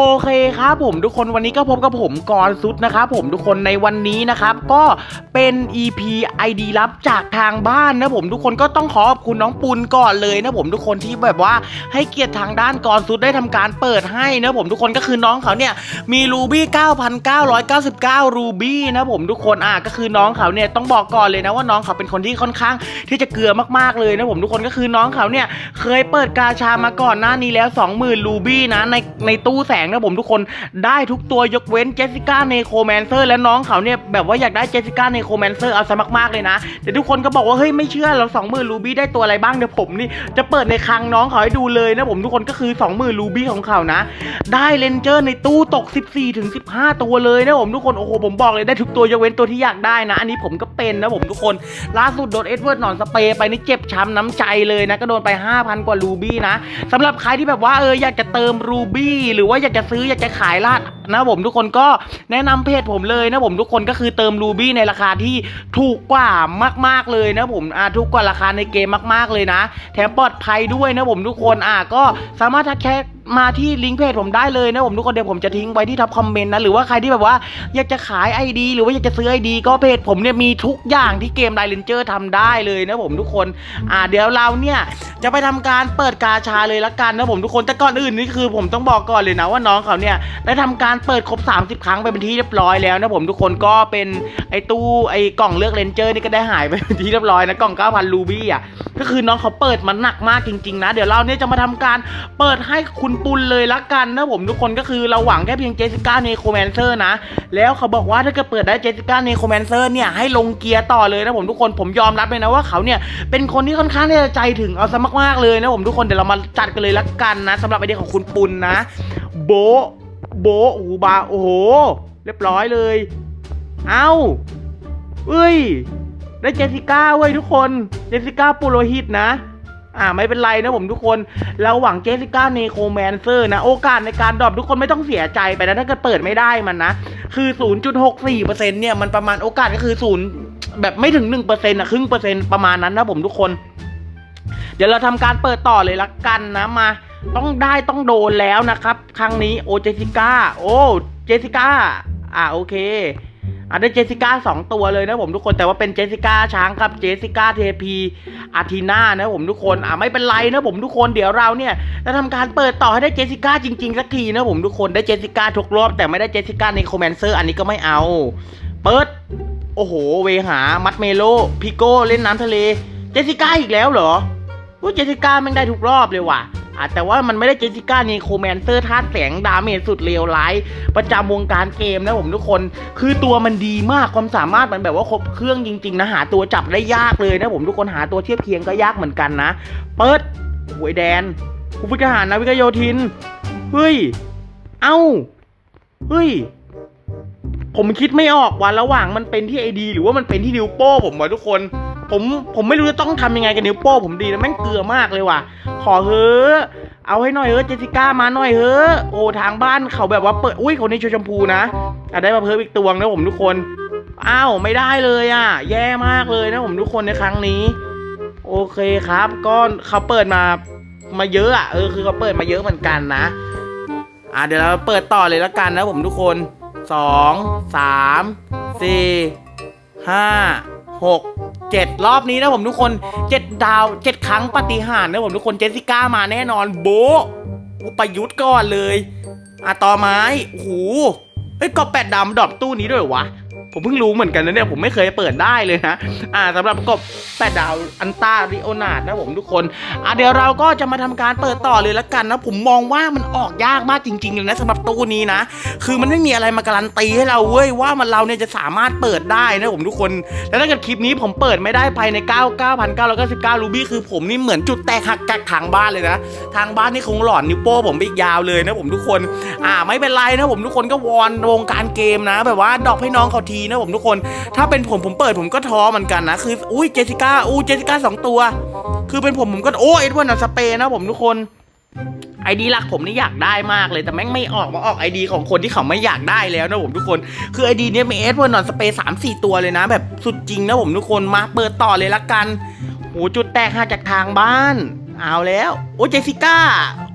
โอเคครับผมทุกคนวันนี้ก็พบกับผมกรซุดนะครับผมทุกคนในวันนี้นะครับก็เป็น EP ID ลับจากทางบ้านนะผมทุกคนก็ต้องขอขอบคุณน้องปุณก่อนเลยนะผมทุกคนที่แบบว่าให้เกียรติทางด้านกรซุดได้ทำการเปิดให้นะผมทุกคนก็คือน้องเขาเนี่ยมีรูบี้9,999 รูบี้นะผมทุกคนอะก็คือน้องเขาเนี่ยต้องบอกก่อนเลยนะว่าน้องเขาเป็นคนที่ค่อนข้างที่จะเกลือมากๆเลยนะผมทุกคนก็คือน้องเขาเนี่ยเคยเปิดกาชามาก่อนหน้านี้แล้ว 20,000 รูบี้นะในในตู้แสงนะผมทุกคนได้ทุกตัวยกเว้นเจสสิก้าเนโครแมนเซอร์และน้องเขาเนี่ยแบบว่าอยากได้เจสสิก้าเนโครแมนเซอร์เอาซะมากๆเลยนะแต่ทุกคนก็บอกว่าเฮ้ยไม่เชื่อเรา20,000รูบี้ได้ตัวอะไรบ้างเดี๋ยวผมนี่จะเปิดในคลังน้องเขาให้ดูเลยนะผมทุกคนก็คือ20,000รูบี้ของเขานะ ได้เลนเจอร์ในตู้ตก 14ถึง15 ตัวเลยนะผมทุกคนโอ้โหผมบอกเลยได้ทุกตัวยกเว้นตัวที่อยากได้นะ อันนี้ผมก็เป็นนะผมทุกคนล่าสุดโดนเอ็ดเวิร์ดหนอนสเปรย์ไปนี่เจ็บช้ำน้ำใจเลยนะก็โดนไป 5,000 กว่ารูบี้นะสำหรับใครที่แบบว่าเอออยากจะเติมรูบี้หรือว่าอยากจะซื้ออยากจะขายลาดนะผมทุกคนก็แนะนำเพจผมเลยนะผมทุกคนก็คือเติมรูบี้ในราคาที่ถูกกว่ามาก ๆเลยนะผมอ่าถูกกว่าราคาในเกมมาก ๆเลยนะ แถมปลอดภัยด้วยนะผมทุกคนอ่าก็สามารถทักแชท มาที่ลิงก์เพจผมได้เลยนะผมทุกคนเดี๋ยวผมจะทิ้งไว้ที่ท็อปคอมเมนต์นะหรือว่าใครที่แบบว่าอยากจะขาย ID หรือว่าอยากจะซื้อ ID ก็เพจผมเนี่ยมีทุกอย่างที่เกมไดเลนเจอร์ทำได้เลยนะผมทุกคนอ่าเดี๋ยวเราเนี่ยจะไปทำการเปิดกาชาเลยละกันนะผมทุกคนแต่ก่อนอื่นนี่คือ ผมต้องบอกก่อนเลยนะว่าน้องเขาเนี่ยได้ทำการเปิดครบ 30 ครั้งไปเป็นที่เรียบร้อยแล้วนะผมทุกคนก็เป็นไอตู้ไอกล่องเลือกเลนเจอร์นี่ก็ได้หายไปเป็นที่เรียบร้อยนะกล่อง 9,000รูบี้อะก็คือน้องเขาเปิดมันหนักมากจริง ๆ นะ เดี๋ยวเราเนี่ยจะมาทำการเปิดให้คุณปุณเลยละกันนะผมทุกคนก็คือเราหวังแค่เพียงเจสิก้าเนโครแมนเซอร์นะ แล้วเขาบอกว่าถ้าเกิดเปิดได้เจสิก้าเนโครแมนเซอร์เนี่ยให้ลงเกียร์ต่อเลยนะผมทุกคนผมยอมรับเลยนะว่าเขาเนี่ยเป็นคนที่ค่อนข้างที่จะใจถึงเอาซะมากๆเลยนะผมทุกคนเดี๋ยวเรามาจัดกันเลยละกันนะสำหรับไอเดียของคุณปุณนะ โบโบอูบาโอ้โหเรียบร้อยเลย เอ้าเอ้ย ได้เจสิก้าเว้ยทุกคน เจสิก้าปูโรหิตนะ อ่าไม่เป็นไรนะผมทุกคนเราหวังเจสิก้าเนโครแมนเซอร์นะ โอกาสในการดรอปทุกคนไม่ต้องเสียใจไปนะถ้าเกิดเปิดไม่ได้มันนะ คือ 0.64%เนี่ยมันประมาณโอกาสก็คือศูนย์แบบไม่ถึง 1%นะครึ่งเปอร์เซ็นต์ประมาณนั้นนะผมทุกคน เดี๋ยวเราทำการเปิดต่อเลยละกันนะมา ต้องได้ต้องโดนแล้วนะครับ ครั้งนี้โอเจสิก้าโอ้เจสิก้าอ่าโอเค อะได้เจสสิก้าสองตัวเลยนะผมทุกคนแต่ว่าเป็นเจสสิก้าช้างกับเจสสิก้าเทพีอาทีนานะผมทุกคนอะไม่เป็นไรนะผมทุกคนเดี๋ยวเราเนี่ยจะทำการเปิดต่อให้ได้เจสสิก้าจริงๆสักทีนะผมทุกคนได้เจสสิก้าทุกรอบแต่ไม่ได้เจสสิก้าในโคแมนเซอร์อันนี้ก็ไม่เอา เปิด โอ้โห เวหา มัดเมโล พิโก้เล่นน้ำทะเล เจสสิก้าอีกแล้วเหรอ ว่าเจสิก้าแม่งได้ทุกรอบเลยว่ะอะแต่ว่ามันไม่ได้เจสิก้าในโคแมนเซอร์ธาตุแสงดาเมจสุดเลวร้าย ประจำวงการเกมนะผมทุกคน คือตัวมันดีมากความสามารถมันแบบว่าครบเครื่องจริงๆนะหาตัวจับได้ยากเลยนะผมทุกคนหาตัวเทียบเคียงก็ยากเหมือนกันนะ เปิดหวยแดนผู้พิจารนาวิกโยธิน เฮ้ย เอ้า เฮ้ย ผมคิดไม่ออกว่าระหว่างมันเป็นที่ไอดี หรือว่ามันเป็นที่นิ้วโป้ผมวะทุกคน ผมผมไม่รู้จะต้องทำยังไงกับนิ้วโป้ผมดีนะแม่งเกลือมากเลยว่ะ ขอเฮ้อเอาให้หน่อยเฮ้อเจสิก้ามาหน่อยเฮ้อโอ้ทางบ้านเขาแบบว่าเปิดอุ้ยคนนี้ชูชมพูนะอะได้มาเพิ่มอีกตัวนะผมทุกคนอ้าวไม่ได้เลยอะ แย่มากเลยนะผมทุกคนในครั้งนี้ โอเคครับก็เขาเปิดมามาเยอะอะเออคือเขาเปิดมาเยอะเหมือนกันนะอะเดี๋ยวเราเปิดต่อเลยละกันนะผมทุกคนสองสามสี่ห้าหก เจ็ดรอบนี้นะผมทุกคนเจ็ดดาวเจ็ดครั้งปฏิหารนะผมทุกคนเจสสิก้ามาแน่นอนโบะอุปยุทธ์ก่อนเลยอะต่อไม้โอ้โหเฮ้ยกอแปดดำดรอปตู้นี้ด้วยวะ ผมเพิ่งรู้เหมือนกันนะเนี่ยผมไม่เคยเปิดได้เลยนะอ่าสำหรับกบแปดดาวอันตาริโอนาดนะผมทุกคนอะเดี๋ยวเราก็จะมาทำการเปิดต่อเลยละกันนะผมมองว่ามันออกยากมากจริงๆเลยนะสำหรับตู้นี้นะ คือมันไม่มีอะไรมาการันตีให้เราเว้ยว่ามันเราเนี่ยจะสามารถเปิดได้นะผมทุกคน แล้วถ้าเกิดคลิปนี้ผมเปิดไม่ได้ภายใน 9 9,999รูบี้คือผมนี่เหมือนจุดแตกหักจากทางบ้านเลยนะ ทางบ้านนี่คงหลอนนิ้วโป้ผมไปอีกยาวเลยนะผมทุกคน อ่าไม่เป็นไรนะผมทุกคนก็วอนวงการเกมนะ แบบว่าดอกให้น้องเขาทีนะผมทุกคน ถ้าเป็นผมผมเปิดผมก็ท้อเหมือนกันนะ คือ อุ้ยเจสิก้า อู้เจสิก้าสองตัว คือเป็นผมผมก็ โอ้เอ็ดเวิร์นสเปนนะผมทุกคนไอดีหลักผมนี่อยากได้มากเลยแต่แม่งไม่ออกมาออกไอดีของคนที่เขาไม่อยากได้แล้วนะผมทุกคนคือไอดีเนี้ยมีเอ็ดเวิร์นอนสเปนสามสี่ตัวเลยนะ แบบสุดจริงนะผมทุกคนมาเปิดต่อเลยละกันโหจุดแตกหาจากทางบ้าน เอาแล้ว โอ้เจสิก้า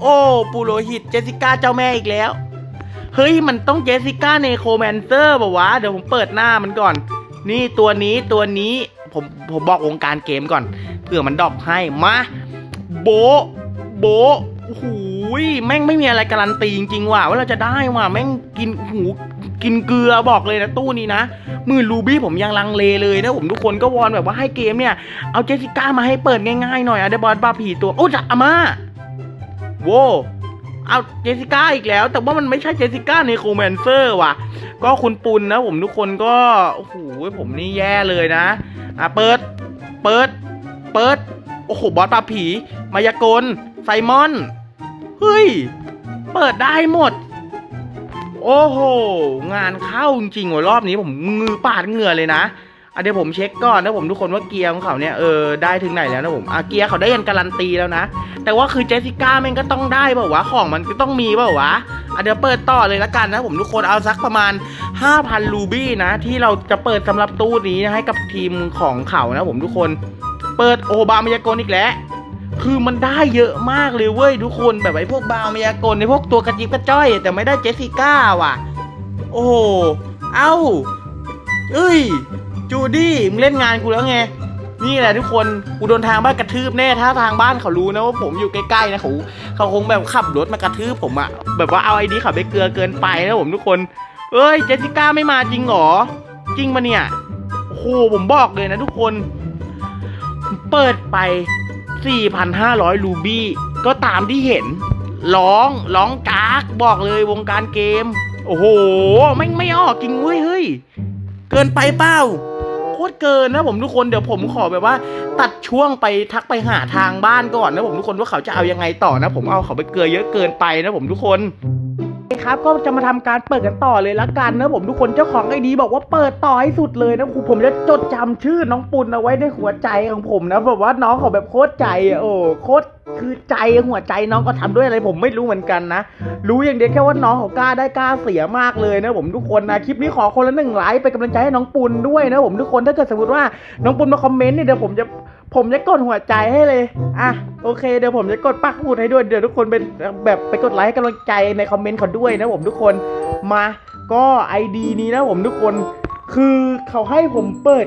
โอ้ปูโรหิตเจสิก้าเจ้าแม่อีกแล้ว เฮ้ยมันต้องเจสสิก้าเนโครแมนเซอร์ป่าวะ เดี๋ยวผมเปิดหน้ามันก่อน นี่ตัวนี้ตัวนี้ผมผมบอกวงการเกมก่อนเผื่อมันดรอปให้มาโบโบะโอ้โหยแม่งไม่มีอะไรการันตีจริงๆว่ะว่าเราจะได้ว่ะแม่งกินหูกินเกลือบอกเลยนะตู้นี้นะมือรูบี้ผมยังลังเลเลยนะผมทุกคนก็วอนแบบว่าให้เกมเนี่ย เอาเจสสิก้ามาให้เปิดง่ายๆหน่อยอะเดบอลบาผีตัว โอ้จะอามาโว้ เอาเจสิก้าอีกแล้ว แต่ว่ามันไม่ใช่เจสิก้าในโคแมนเซอร์ว่ะ ก็คุณปุณนะผมทุกคนก็ โอ้โหผมนี่แย่เลยนะ อะเปิด เปิด เปิด โอ้โห บอสปลาผี มายากล ไซมอน เฮ้ย เปิดได้หมด โอ้โห งานเข้าจริงๆว่ะรอบนี้ผมมือปาดเหงื่อเลยนะ เดี๋ยวผมเช็คก่อนนะผมทุกคนว่าเกียร์ของเขาเนี่ยเออได้ถึงไหนแล้วนะผมอะเกียร์เขาได้ยันการันตีแล้วนะ แต่ว่าคือเจสสิก้าแม่งก็ต้องได้เปล่าวะของมันก็ต้องมีเปล่าวะอะเดี๋ยวเปิดต่อเลยละกันนะผมทุกคนเอาสักประมาณ 5,000 รูบี้นะ ที่เราจะเปิดสำหรับตู้นี้นะให้กับทีมของเขานะผมทุกคน เปิดโอบามายากลอีกแล้วคือมันได้เยอะมากเลยเว้ยทุกคนแบบไอ้พวกบามายากลในพวกตัวกระจิบกระจ้อย แต่ไม่ได้เจสสิก้าว่ะ โอ้โหเอ้าเอ้ย จูดี้มึงเล่นงานกูแล้วไง นี่แหละทุกคนกูโดนทางบ้านกระทืบแน่ถ้าทางบ้านเขารู้นะว่าผมอยู่ใกล้ๆนะเขาเขาคงแบบขับรถมากระทืบผมอะแบบว่าเอาไอ้นี้ขับไปเกลือเกินไปนะผมทุกคนเอ้ยเจสสิก้าไม่มาจริงหรอจริงปะเนี่ยโอ้โหผมบอกเลยนะทุกคน เปิดไป 4,500 รูบี้ก็ตามที่เห็น ร้องร้องกากบอกเลยวงการเกม โอ้โหไม่ไม่ออกจริงเว้ยเฮ้ย เกินไปเปล่า ตรเกินนะผมทุกคนเดี๋ยวผมขอแบบว่า ตัดช่วงไปทักไปหาทางบ้านก่อนนะผมทุกคนว่าเขาจะเอายังไงต่อนะ ผมเอาเขาไปเกลือเยอะเกินไปนะผมทุกคน ครับก็จะมาทำการเปิดกันต่อเลยละกันนะผมทุกคนเจ้าของไอดีบอกว่าเปิดต่อให้สุดเลยนะครูผมจะจดจำชื่อน้องปุณเอาไว้ในหัวใจของผมนะแบบว่าน้องเขาแบบโคตรใจอะโอ้โคตรคือใจหัวใจน้องก็ทำด้วยอะไรผมไม่รู้เหมือนกันนะ รู้อย่างเดียวแค่ว่าน้องเขากล้าได้กล้าเสียมากเลยนะผมทุกคนนะคลิปนี้ขอคนละหนึ่งไลค์เป็นกำลังใจให้น้องปุณด้วยนะผมทุกคนถ้าเกิดสมมติว่าน้องปุณมาคอมเมนต์เนี่ยเดี๋ยวผมจะ ผมจะกดหัวใจให้เลย อะ โอเค เดี๋ยวผมจะกดปักหมุดให้ด้วย เดี๋ยวทุกคนเป็นแบบไปกดไลค์ให้กำลังใจในคอมเมนต์เขาด้วยนะผมทุกคน มา ก็ไอดีนี้นะผมทุกคน คือเขาให้ผมเปิด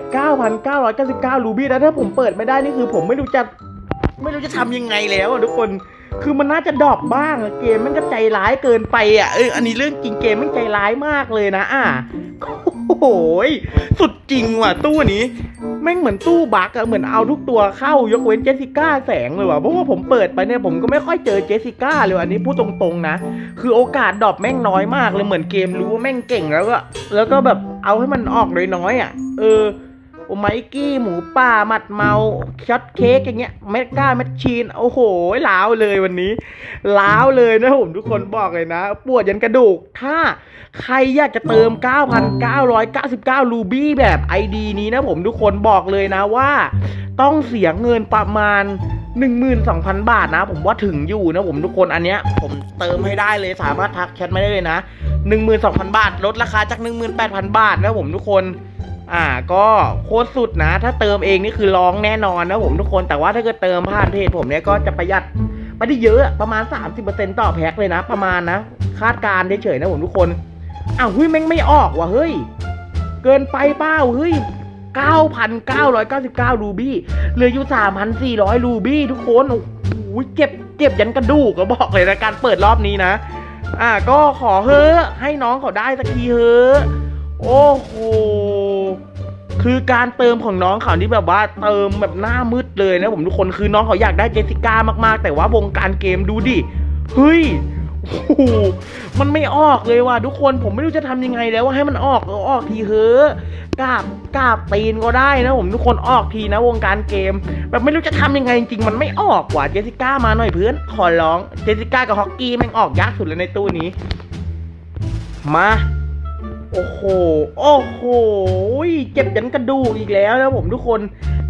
9,999 รูบี้แล้วถ้าผมเปิดไม่ได้นี่คือผมไม่รู้จะไม่รู้จะทำยังไงแล้วทุกคน คือมันน่าจะดรอปบ้าง เกมมันก็ใจร้ายเกินไปอะ เออ อันนี้เรื่องจริงเกมมันใจร้ายมากเลยนะ อะ โอ้โหยสุดจริงว่ะตู้นี้แม่งเหมือนตู้บักอะเหมือนเอาทุกตัวเข้ายกเว้นเจสสิก้าแสงเลยว่ะเพราะว่าผมเปิดไปเนี่ยผมก็ไม่ค่อยเจอเจสสิก้าเลยอันนี้พูดตรงๆนะ คือโอกาสดรอปแม่งน้อยมากเลยเหมือนเกมรู้ว่าแม่งเก่งแล้วก็แล้วก็แบบเอาให้มันออกน้อยๆอะ เออ โอไมกี้หมูป่าหมัดเมาช็อตเค้กอย่างเงี้ยเมดก้าแมชชีน โอ้โหล้าวเลยวันนี้ล้าวเลยนะผมทุกคนบอกเลยนะ ปวดยันกระดูก ถ้าใครอยากจะเติม 9,999 รูบี้แบบ ID นี้นะผมทุกคนบอกเลยนะว่า ต้องเสียเงินประมาณ12,000 บาทนะ ผมว่าถึงอยู่นะผมทุกคนอันเนี้ยผมเติมให้ได้เลยสามารถทักแชทมาได้เลยนะ 12,000 บาท ลดราคาจาก 18,000 บาทนะผมทุกคน อ่าก็โคตรสุดนะ ถ้าเติมเองนี่คือร้องแน่นอนนะผมทุกคนแต่ว่าถ้าเกิดเติมผ่านเพจผมเนี่ยก็จะประหยัดไม่ได้เยอะประมาณ 30%ต่อแพ็คเลยนะ ประมาณนะ คาดการณ์เฉยๆนะผมทุกคนอ้าวเฮ้ยแม่งไม่ออกว่ะเฮ้ย เกินไปเปล่าเฮ้ย9,999รูบี้เหลืออยู่3,400รูบี้ทุกคนโอ้โหเจ็บเจ็บยันกระดูกก็บอกเลยนะการเปิดรอบนี้นะ อ่าก็ขอเฮ้อให้น้องเขาได้สักทีเฮ้อโอ้โห คือการเติมของน้องเขานี่แบบว่าเติมแบบหน้ามืดเลยนะผมทุกคนคือน้องเขาอยากได้เจสสิก้ามากๆ แต่ว่าวงการเกมดูดิเฮ้ยโอ้โหมันไม่ออกเลยว่ะทุกคนผมไม่รู้จะทำยังไงแล้วว่าให้มันออกออกทีเฮ้อกาบกาบตีนก็ได้นะผมทุกคนออกทีนะวงการเกม แบบไม่รู้จะทำยังไงจริงๆมันไม่ออกว่ะเจสสิก้ามาหน่อยเพื่อนขอร้องเจสสิก้ากับฮอกกี้แม่งออกยากสุดเลยในตู้นี้ มา โอ้โห โอ้โห เจ็บยันกระดูกอีกแล้วนะผมทุกคน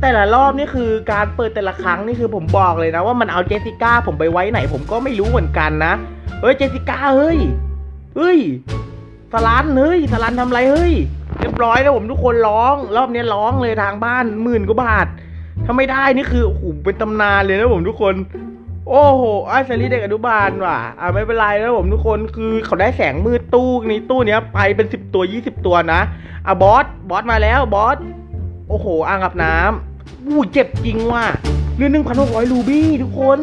แต่ละรอบนี่คือการเปิดแต่ละครั้งนี่คือผมบอกเลยนะ ว่ามันเอาเจสสิก้าผมไปไว้ไหน ผมก็ไม่รู้เหมือนกันนะ เฮ้ยเจสสิก้าเฮ้ย เฮ้ยสลันเฮ้ยสลันทำไรเฮ้ย เรียบร้อยแล้วผมทุกคนร้อง รอบนี้ร้องเลยทางบ้านหมื่นกว่าบาทถ้าไม่ได้นี่คือโอ้โหเป็นตำนานเลยนะผมทุกคน โอ้โหอาซารีเด็กอนุบาลว่ะ อ่าไม่เป็นไรนะผมทุกคนคือเขาได้แสงมืดตู้นี้ตู้เนี้ยไปเป็นสิบตัวยี่สิบตัวนะ อะบอสบอสมาแล้วบอส โอ้โหอ่างอาบน้ำอู้เจ็บจริงว่ะเรื่องหนึ่งพันหกร้อยรูบี้ทุกคน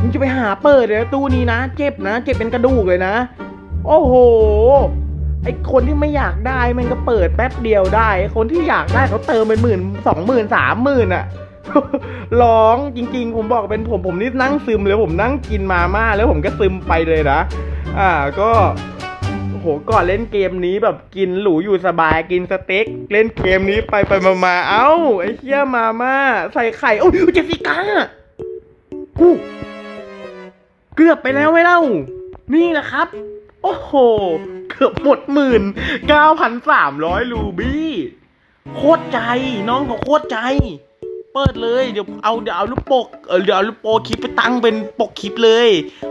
มึงจะไปหาเปิดเลยตู้นี้นะ เจ็บนะ เจ็บเป็นกระดูกเลยนะ โอ้โหไอคนที่ไม่อยากได้มันก็เปิดแป๊บเดียวได้ไอ้คนที่อยากได้เขาเติมเป็นหมื่นสองหมื่นสามหมื่นอะ ร้องจริง ๆ ผมบอกเป็นผมผมนี่นั่งซึมเลยผมนั่งกินมาม่าแล้วผมก็ซึมไปเลยนะ อ่าก็โหก่อนเล่นเกมนี้แบบกินหรูอยู่สบายกินสเต็กเล่นเกมนี้ไปไปมามาเอ้าไอ้เชี่ยมาม่าใส่ไข่โอ้ยเจสสิก้ากูเกือบไปแล้วไม่เล่า นี่แหละครับ โอ้โห เกือบหมดหมื่นเก้าพันสามร้อยรูบี้ โคตรใจ น้องเขาโคตรใจ เปิดเลย เดี๋ยวเอาเดี๋ยวเอาลูกปกเออเดี๋ยวเอาลูกโปกคลิปไปตั้งเป็นปกคลิปเลย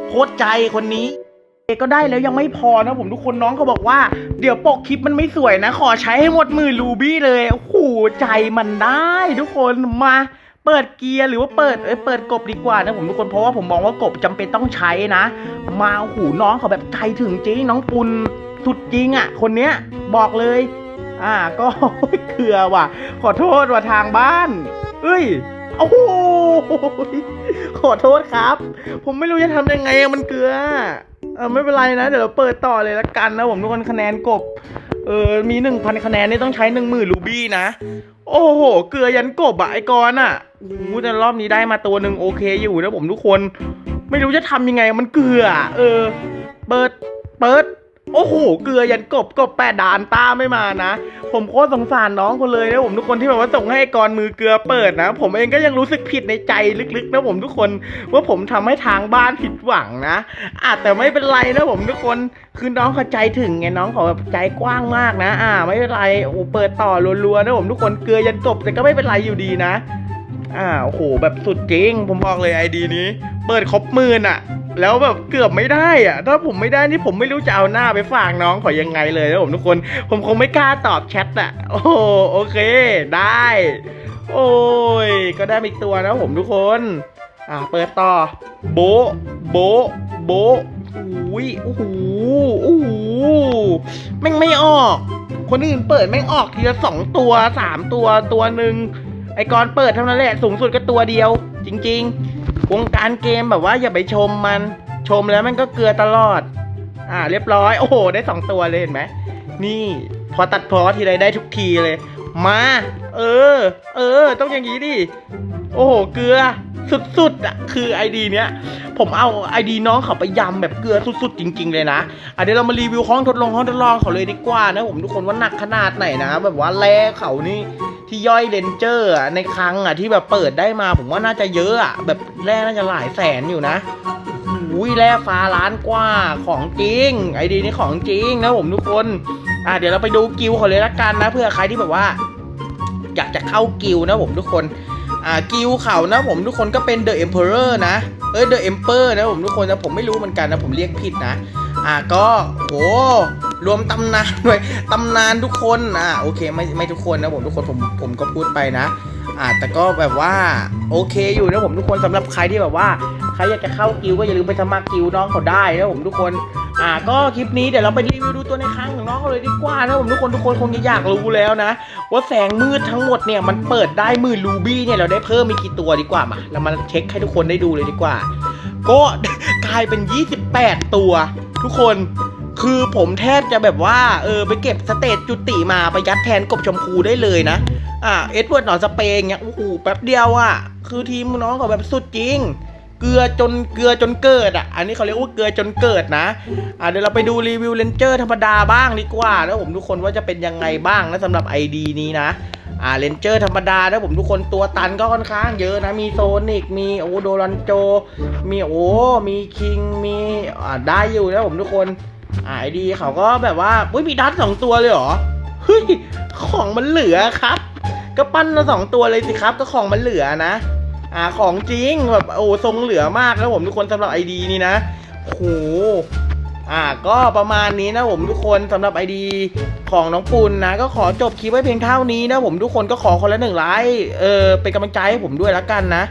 โคตรใจคนนี้ เอกก็ได้แล้วยังไม่พอนะผมทุกคนน้องเขาบอกว่าเดี๋ยวปกคลิปมันไม่สวยนะ ขอใช้ให้หมดมือรูบี้เลยโอ้โหใจมันได้ทุกคนมาเปิดเกียร์หรือว่าเปิดเอ้ยเปิดกบดีกว่านะผมทุกคนเพราะว่าผมมองว่ากบจำเป็นต้องใช้นะ มาโอ้โหน้องเขาแบบใจถึงจริงน้องปุนสุดจริงอะ คนเนี้ยบอกเลย อ่าก็เคือว่ะ ขอโทษว่ะทางบ้าน เอ้ยโอ้โหขอโทษครับ ผมไม่รู้จะทำยังไงอะมันเกลือเออไม่เป็นไรนะ เดี๋ยวเราเปิดต่อเลยละกันนะผมทุกคนคะแนนกบเออมีหนึ่งพันคะแนนนี่ต้องใช้หนึ่งหมื่นรูบี้นะ โอ้โห เกลือยันกบอะไอกรณ์อะโอ้แต่รอบนี้ได้มาตัวหนึ่งโอเคอยู่นะผมทุกคน ไม่รู้จะทำยังไงมันเกลือ เออ เปิด เปิด โอ้โห เกลือยันกบกบแปดด่านต้าไม่มานะ ผมโคตรสงสารน้องคนเลยนะผมทุกคนที่แบบว่าส่งให้กรมือเกลือเปิดนะ ผมเองก็ยังรู้สึกผิดในใจลึกๆนะผมทุกคนว่าผมทำให้ทางบ้านผิดหวังนะอาจแต่ไม่เป็นไรนะผมทุกคนคือน้องเขาใจถึงไงน้องเขาแบบใจกว้างมากนะ อ่า ไม่เป็นไรโอ้เปิดต่อรัวๆนะผมทุกคนเกลือยันกบแต่ก็ไม่เป็นไรอยู่ดีนะอ่าโอ้โหแบบสุดจริง ผมบอกเลยไอดีนี้ เปิดครบหมื่นอะ แล้วแบบเกือบไม่ได้อะถ้าผมไม่ได้นี่ผมไม่รู้จะเอาหน้าไปฝากน้องขอยังไงเลยนะผมทุกคน ผมคงไม่กล้าตอบแชทอะโอ้โอเค ได้ โอ้ย ก็ได้อีกตัวนะผมทุกคน อ่าเปิดต่อ โบโบโบอุ้ยโอ้โหโอ้โหแม่งไม่ออก คนอื่นเปิดแม่งออกทีละสองตัวสามตัวตัวหนึ่งไอกรเปิดเท่านั้นแหละสูงสุดก็ตัวเดียว จริง ๆ วงการเกมแบบว่าอย่าไปชมมัน ชมแล้วมันก็เกลือตลอด อ่า เรียบร้อย โอ้โห ได้สองตัวเลยเห็นไหม นี่ พอตัดพอทีไรได้ทุกทีเลย มา เออ เออ ต้องอย่างนี้ดิ โอ้โห เกลือสุดๆอะคือไอดีเนี้ย ผมเอาไอดีน้องเขาไปยำแบบเกลือสุดๆจริง ๆ เลยนะอะเดี๋ยวเรามารีวิวห้องทดลองห้องทดลองเขาเลยดีกว่านะผมทุกคนว่าหนักขนาดไหนนะ แบบว่าแร่เขานี่ ที่ย่อยเลนเจอร์ในครั้งอะที่แบบเปิดได้มาผมว่าน่าจะเยอะอะแบบแร่น่าจะหลายแสนอยู่นะอุ้ยแร่ฟ้าล้านกว่าของจริง ไอดีนี่ของจริงนะผมทุกคนอะเดี๋ยวเราไปดูกิลเขาเลยละกันนะ เพื่อใครที่แบบว่า อยากจะเข้ากิลนะผมทุกคนอ่ากิลเขานะผมทุกคนก็เป็น The Emperor นะเอ้ย The Emperor นะผมทุกคนนะผมไม่รู้เหมือนกันนะผมเรียกผิดนะอ่าก็โห รวมตำนานด้วยตำนานทุกคนอ่าโอเคไม่ไม่ทุกคนนะผมทุกคนผมผมก็พูดไปนะอ่าแต่ก็แบบว่าโอเคอยู่นะผมทุกคนสำหรับใครที่แบบว่าใครอยากจะเข้ากิลก็อย่าลืมไปสมัครกิลน้องเขาได้นะผมทุกคนอ่าก็คลิปนี้เดี๋ยวเราไปรีวิวดูตัวในครั้งของน้องเขาเลยดีกว่านะผมทุกคนทุกคนคงจะอยากรู้แล้วนะ ว่าแสงมืดทั้งหมดเนี่ยมันเปิดได้มือรูบี้เนี่ยเราได้เพิ่มมีกี่ตัวดีกว่ามาเรามาเช็คให้ทุกคนได้ดูเลยดีกว่า ก็กลายเป็น 28 ตัว ทุกคน คือผมแทบจะแบบว่าเออไปเก็บสเตจจุติมาไปยัดแทนกบชมพูได้เลยนะอ่าเอ็ดเวิร์ดหนอนสเปงเนี่ยโอ้โหแป๊บเดียวอะคือทีมน้องเขาแบบสุดจริงเกลือจนเกลือจนเกิดอะ อันนี้เขาเรียกว่าเกลือจนเกิดนะ อ่าเดี๋ยวเราไปดูรีวิวเลนเจอร์ธรรมดาบ้างดีกว่านะผมทุกคนว่าจะเป็นยังไงบ้างนะสำหรับ ID นี้นะ อ่าเลนเจอร์ธรรมดานะผมทุกคนตัวตันก็ค่อนข้างเยอะนะ มีโซนิก มีโอโดรันโจ มีโอมีคิง มีอ่าได้อยู่นะผมทุกคน ไอดีเขาก็แบบว่าอุ้ยมีดัตสองตัวเลยเหรอเฮ้ยของมันเหลือครับ ก็ปั้นมาสองตัวเลยสิครับก็ของมันเหลือนะอ่าของจริงแบบโอ้ทรงเหลือมากนะผมทุกคนสำหรับไอดีนี้นะโหอ่าก็ประมาณนี้นะผมทุกคนสำหรับไอดีของน้องปุณนะ ก็ขอจบคลิปไว้เพียงเท่านี้นะผมทุกคนก็ขอคนละหนึ่งไลค์เออเป็นกำลังใจให้ผมด้วยละกันนะ